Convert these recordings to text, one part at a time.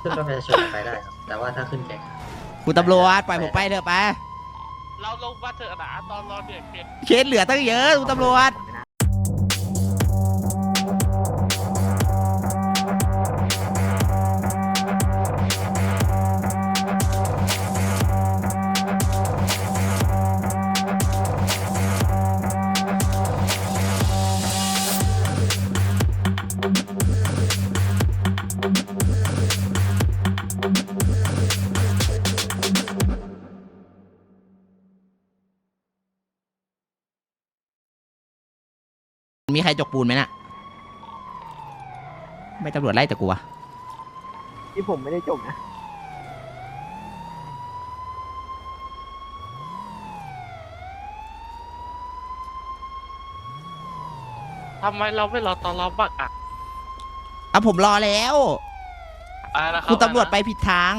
ขึ้นรถประชาชนไปได้ครับ แต่ว่าถ้าขึ้นแก๊งคุณตำรวจปล่อยผมไปเถอะไปเราลงมาเถอะนะตอนรอเด็กเด็กเคสเหลือตั้งเยอะคุณตำรวจ มีใครจกปูนไหมน่ะ ไม่ตำรวจไล่แต่กูวะที่ผมไม่ได้จบนะ ทำไมเราไม่รอตอนเราบ้างอะอะผมรอแล้วอ่านะครัคุณตำรวจไปผิดทาง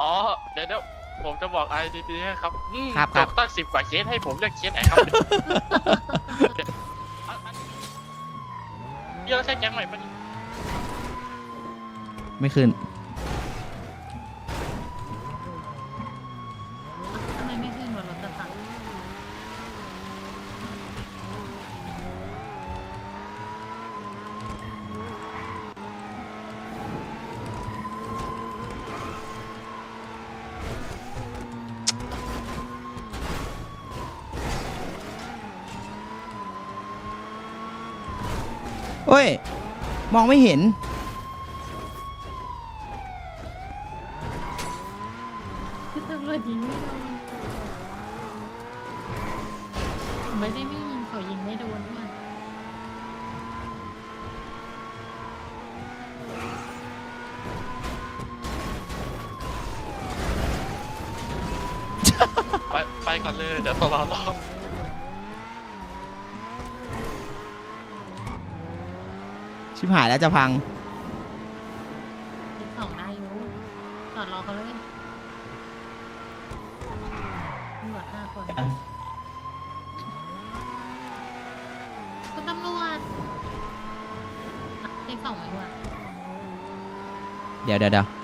อ๋อ เดี๋ยวเดี๋ยวผมจะบอกไอ้ดีๆให้ครับอืมครับครับจตั้งสิบกว่าเคสให้ผมเลือกเคสไหนครับอะอะ เยอะใช่แจ็คใหม่ปะนี่ไม่ขึ้น เฮ้ย มองไม่เห็น คือตำรวจยิงไม่โดนไม่ได้ไม่ยิงเขายิงไม่โดนด้วยไปไปก่อนเลยเดี๋ยวตอนรอร ชิบหายแล้วจะพังยิงสองได้อยู่จอดรอเขาเลยตำรวจห้าคนคุณตำรวจอะเลขสองไหมวะเดี๋ยวเดี๋ยวเดี๋ยว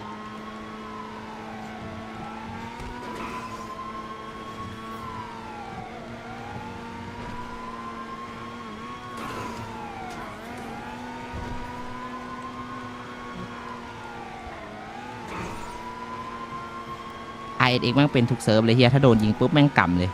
เอ็กแม่งเป็นทุกเซิร์ฟเลยเฮียถ้าโดนยิงปุ๊บแม่งกำเลย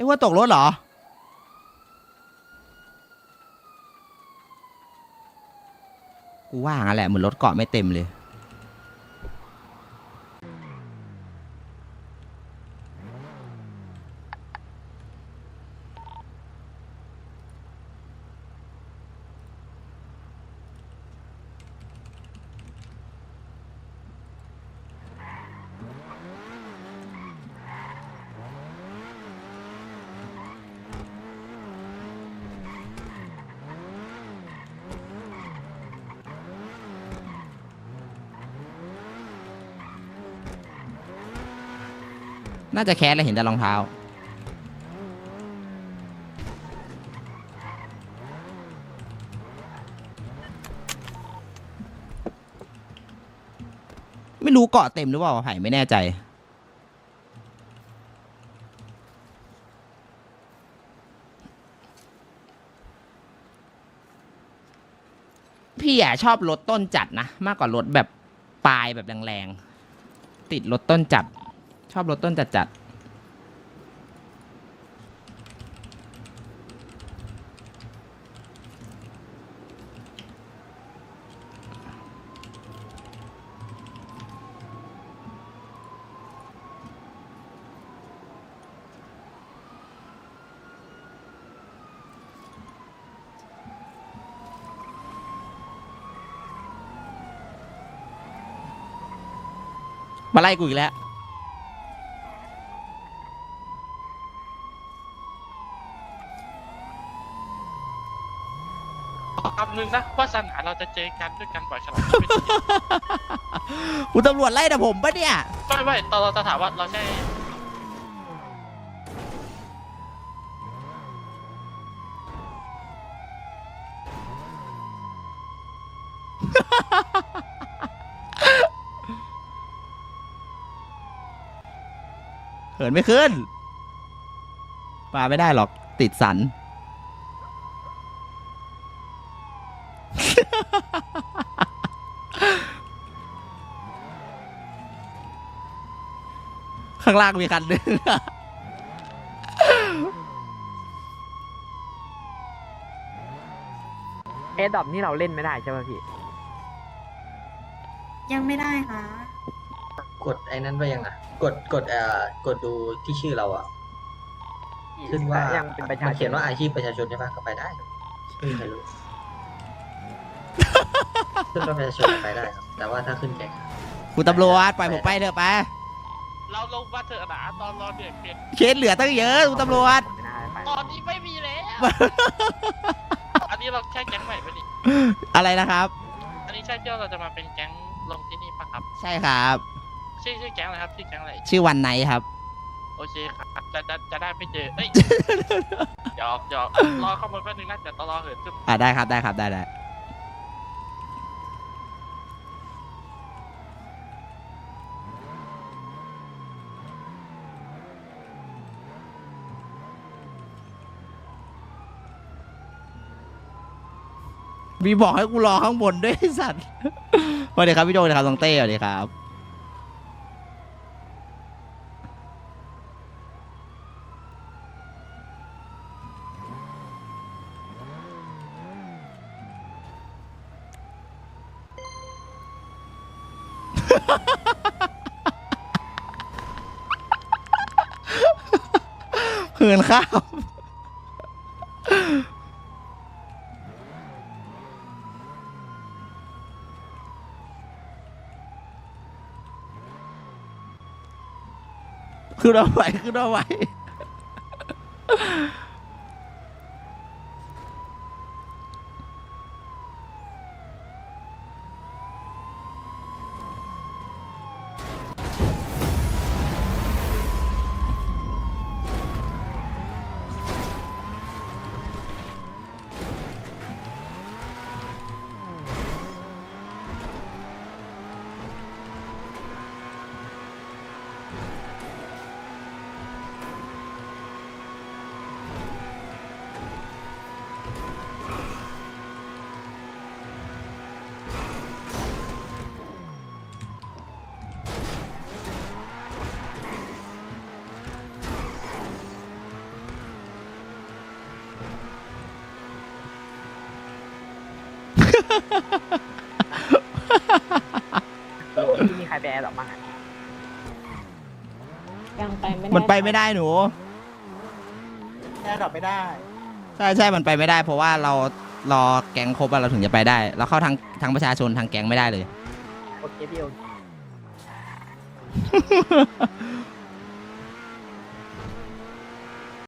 อ้ว่าตกรถเหรอ กูว่างั้นแหละเหมือนรถเกาะไม่เต็มเลย น่าจะแคสแล้วเห็นแต่รองเท้า ไม่รู้เกาะเต็มหรือเปล่าไผ่ไม่แน่ใจ พี่อะชอบรถต้นจัดนะ มากกว่า รถแบบปลายแบบแรงๆ ติดรถต้นจัด ชอบรถต้นจัดจัดมาไล่กูอีกแล้วำหนึ่งนะว่าสนาเราจะเจอกันด้วยกันบ่อยขนาดไหนคุณตำรวจไล่แต่ผมปะเนี่ย ไม่ไม่ตอนเราจะถามว่าเราใช่เหินไม่ขึ้นมาไม่ได้หรอกติดสัน ข้างล่างมีคันหนึงเอดอบนี่เราเล่นไม่ได้ใช่ไหมพี่ ยังไม่ได้ค่ะ กดไอ้นั้นไปยังอะ กดกดเอ่อกดดูที่ชื่อเราอะขึ้นว่ายังเป็นประชามันชเขียนนว่าอาชีพประชาชนใช่ปะก็ไปได้ไม่มีใครรู้ ขึ้นรถประชาชนไปได้ครับแต่ว่าถ้าขึ้นแก๊งอะคุณตำรวจปล่อยผมไปเถอะไป เราลงมาเถอะนะตอนรอเด็กเปลี่ยนเคสเหลือตั้งเยอะคุณตำรวจไม่ได้ไปตอนนี้ไม่มีแล้วอันนี้เราแค่แก๊งใหม่ปะนี่อะไรนะครับ อันนี้ใช่ที่เราจะมาเป็นแก๊งลงที่นี่ปะครับ ใช่ครับ ชื่อชื่อแก๊งอะไรครับชื่อแก๊งอะไร ชื่อวันไนท์ครับ โอเคครับจะจะจะได้ไม่เจอเอ้ยหยอกหยอกรอข้อมูลแป๊บนึงนะเดี๋ยวตอนรอเหินขึ้นอ่าได้ครับได้ครับได้ได้ มีบอกให้กูรอข้างบนด้วยไอ้สัตว์สวัสดีครับพี่โจสวัสดีครับตองเต้สวัสดีครับ เหินข้าม คือเราไหวคือเราไหว ที่มีใครไปแอดดอบบ้างอะยังไปไม่ได้มันไปไม่ได้หนู แอร์ดรอปไม่ได้ ใช่ใช่มันไปไม่ได้ เพราะว่าเรารอแก๊งครบอะเราถึงจะไปได้ เราเข้าทางทางประชาชนทางแก๊งไม่ได้เลย โอเคพี่โอเค